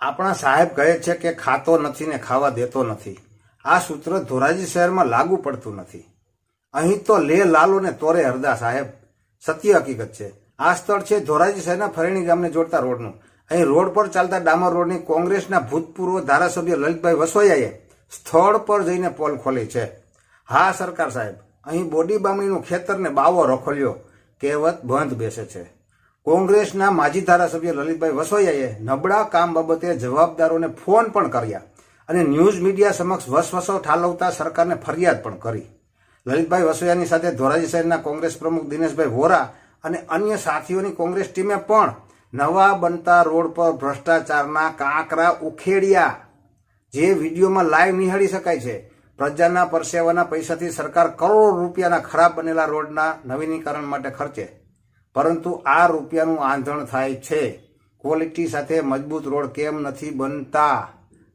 આપણા સાહેબ કહે છે કે ખાતો નથી ને ખાવા દેતો નથી. આ સૂત્ર ધોરાજી શહેરમાં લાગુ પડતું નથી. અહીં તો લે લાલો ને તોરે હરદા સાહેબ. સત્ય હકીકત છે. આ સ્થળ છે ધોરાજી શહેરના ફરેણી ગામને જોડતા રોડનું. અહીં રોડ પર ચાલતા ડામર રોડની કોંગ્રેસના ભૂતપૂર્વ ધારાસભ્ય લલિતભાઈ વસોયાએ સ્થળ પર જઈને પોલ ખોલી છે. હા, સરકાર સાહેબ. અહીં બોડી બામણીનું ખેતરને બાવો રખોલ્યો. કહેવત બંધ બેસે છે. કોંગ્રેસના માજી ધારાસભ્ય લલિતભાઈ વસોયાએ નબળા કામ બાબતે જવાબદારોને ફોન પણ કર્યા અને ન્યૂઝ મીડિયા સમક્ષ વસવસો ઠાલવતા સરકારને ફરિયાદ પણ કરી. લલિતભાઈ વસોયાની સાથે ધોરાજી શહેરના કોંગ્રેસ પ્રમુખ દિનેશભાઈ વોરા અને અન્ય સાથીઓની કોંગ્રેસ ટીમે પણ નવા બનતા રોડ પર ભ્રષ્ટાચારના કાંકરા ઉખેડ્યા. જે વિડીયોમાં લાઈવ નિહાળી શકાય છે. પ્રજાના પરસેવાના પૈસાથી સરકાર કરોડો રૂપિયાના ખરાબ બનેલા રોડના નવીનીકરણ માટે ખર્ચે. પરંતુ આ રૂપિયાનું આંધણ થાય છે. ક્વોલિટી સાથે મજબૂત રોડ કેમ નથી બનતા?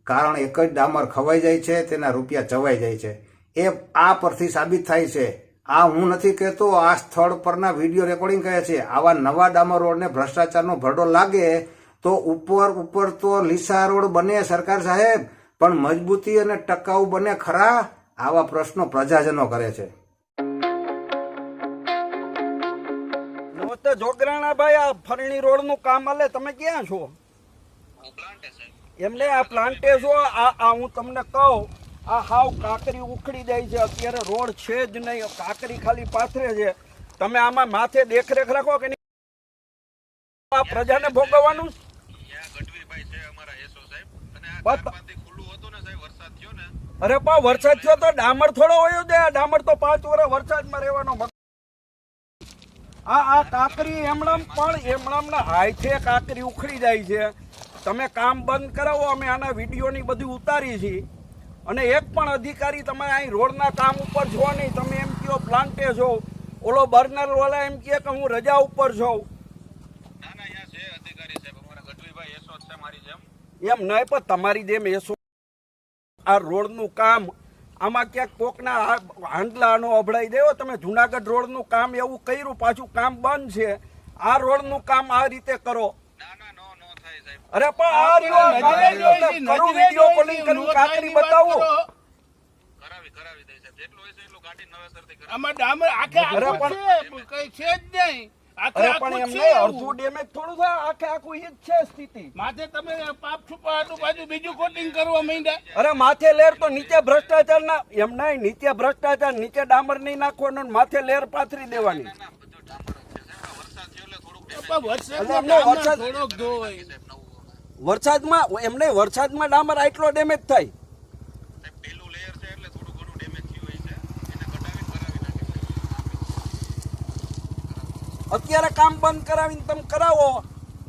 કારણ એક જ ડામર ખવાઈ જાય છે, તેના રૂપિયા ચવાઈ જાય છે. એ આ પરથી સાબિત થાય છે. આ હું નથી કહેતો, આ સ્થળ પરના વીડિયો રેકોર્ડિંગ કહે છે. આવા નવા ડામર રોડને ભ્રષ્ટાચારનો ભરડો લાગે તો ઉપર ઉપર તો લીસા રોડ બને સરકાર સાહેબ, પણ મજબૂતી અને ટકાઉ બને ખરા? આવા પ્રશ્નો પ્રજાજનો કરે છે. નમસ્તે જોગરાણા ભાઈ આ ફરણી રોડનું કામ હાલે તમે ક્યાં છો? એમને આ પ્લાન્ટે છો? આ હું તમને કહું, આ હાવ કાકરી ઉખડી જાય છે. અત્યારે રોડ છે જ નહીં કાકરી ખાલી પાથરે છે. તમે આમાં માથે દેખરેખ રાખો કે નહીં? આ પ્રજાને ભોગવવાનું અરે પા વરસાદ થયો તો ડામર થોડો હોય છે ડામર તો પાંચ વર્ષ વરસાદમાં રહેવાનો આ આ કાકરી એમણમ પણ એમણમના હાથે કાકરી ઉખડી જાય છે. તમે કામ બંધ કરાવો, અમે આના વિડીયોની બધી ઉતારી છીએ. અને એક પણ અધિકારી તમે અહીં રોડના કામ ઉપર છો નહીં, તમે એમ કહો પ્લાન્ટે છો? ઓલો બર્નર વાળા એમ કહે કે હું રજા ઉપર છું. એમ નહીં, પણ તમારી જેમ એસો આ રોડનું કામ આમાં ક્યાંક કોકના હાંડલાનો અભડાઈ દેવો તમે જુનાગઢ રોડનું કામ એવું કર્યું પાછું કામ બંધ છે. આ રોડનું કામ આ રીતે કરો. ના ના નો નો થાય અરે પણ આ વીડિયો કોલિંગ કાકરી બતાવું. આમાં ડામર આખે અરે આખું પણ- છે કઈ છે જ નહીં. અરે પણ એમ નહીં. અડધું ડેમેજ થોડું થાય આખે આખું ઈ જ છે સ્થિતિ. માથે તમે પાપ છુપાવાનું પાછું બીજું કોટિંગ કરવા માંડ્યા અરે માથે લેર તો નીચે ભ્રષ્ટાચાર ના એમ નહીં નીચે ભ્રષ્ટાચાર નીચે ડામર નહીં નાખવાનું માથે લેર પાથરી દેવાની. ના વરસાદમાં ડામર આટલો ડેમેજ આ વરસાદ થયો એટલે થોડુંક ડેમેજ પણ વરસાદમાં એટલે અમને ડામર વરસાદ- થોડોક ધોવાય સાહેબ નવું વરસાદમાં એમ નહીં વરસાદમાં ડામર આટલો ડેમેજ થાય સાહેબ પેલું લેયર છે એટલે થોડું ઘણું ડેમેજ થયું હોય છે એને કઢાવી કરાવી નાખી અત્યારે કામ બંધ કરાવીને તમે કરાવો.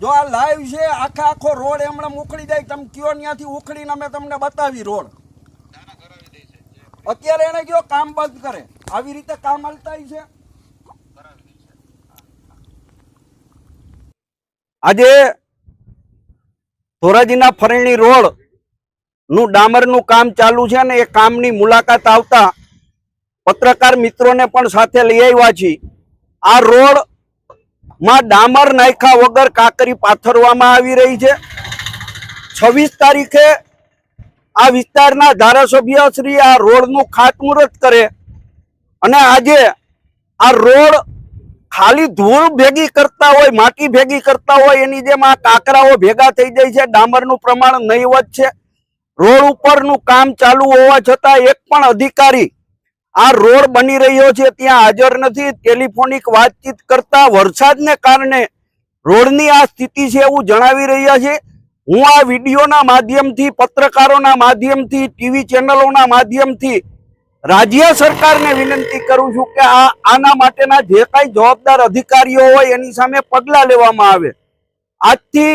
જો આ લાઈવ છે, આખે આખો રોડ એમણે ઉખડી જાય તમે કયો ત્યાંથી ઉખડીને અમે તમને બતાવી રોડ. ના ના અત્યારે એને કયો કામ બંધ કરે? આવી રીતે કામ હાલતા છે? આજે ધોરાજીના ફરણી રોડનું ડામરનું કામ ચાલુ છે અને એ કામની મુલાકાત આવતા પત્રકાર મિત્રોને પણ સાથે લઈ આવ્યા છીએ. આ રોડ માં ડામર નાખ્યા વગર કાકરી પાથરવામાં આવી રહી છે. છવ્વીસ તારીખે આ વિસ્તારના ધારાસભ્ય શ્રી આ રોડનું ખાતમુહૂર્ત કરે અને આજે આ રોડ ખાલી ધૂળ ભેગી કરતા હોય, માટી ભેગી કરતા હોય, એની જેમ આ કાંકરાઓ ભેગા થઈ જાય છે. ડામરનું પ્રમાણ નહીવત છે. રોડ ઉપરનું કામ ચાલુ હોવા છતાં એક પણ અધિકારી આ રોડ બની રહ્યો છે, ત્યાં હાજર નથી. ટેલિફોનિક વાતચીત કરતા વરસાદને કારણે રોડની આ સ્થિતિ છે એવું જણાવી રહ્યા છે. હું આ વિડીયોના માધ્યમથી, પત્રકારોના માધ્યમથી, ટીવી ચેનલોના માધ્યમથી રાજ્ય સરકારને વિનંતી કરું છું કે આ, આના માટેના જે કાંઈ જવાબદાર અધિકારીઓ હોય એની સામે પગલાં લેવામાં આવે. આજથી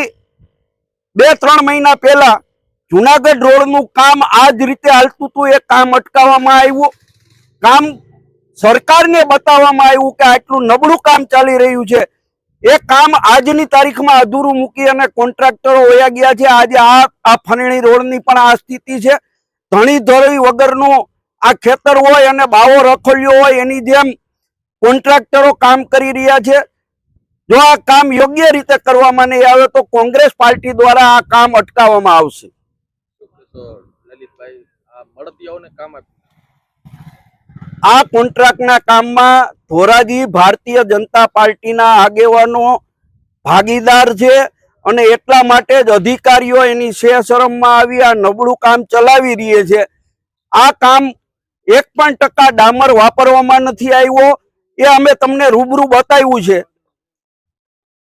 બે, ત્રણ મહિના પહેલા જુનાગઢ રોડનું કામ આ જ રીતે હાલતું હતું. એ કામ અટકાવવામાં આવ્યું. કામ સરકારને બતાવવામાં આવ્યું કે આટલું નબળું કામ ચાલી રહ્યું છે. એ કામ આજની તારીખમાં અધૂરું મૂકી અને કોન્ટ્રાક્ટરો વયા ગયા છે. આજે આ આ ફરણી રોડની પણ આ સ્થિતિ છે. ધણી ધોરવી વગરનું આ ખેતર હોય અને બાવો રખોલ્યો હોય એની જેમ કોન્ટ્રાક્ટરો કામ કરી રહ્યા છે. જો આ કામ યોગ્ય રીતે કરવામાં નહીં આવે તો કોંગ્રેસ પાર્ટી દ્વારા આ કામ અટકાવવામાં આવશે. આપ્યું. આ કોન્ટ્રાક્ટના કામમાં ધોરાજી ભારતીય જનતા પાર્ટીના આગેવાનો ભાગીદાર છે અને એટલા માટે જ અધિકારીઓ એની શરમમાં આવી આ નબળું કામ ચલાવી રહી છે. આ કામ એક પણ ટકા ડામર વાપરવામાં નથી આવ્યો, એ અમે તમને રૂબરૂ બતાવ્યું છે.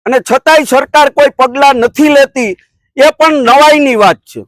અને છતાંય સરકાર કોઈ પગલાં નથી લેતી, એ પણ નવાઈની વાત છે.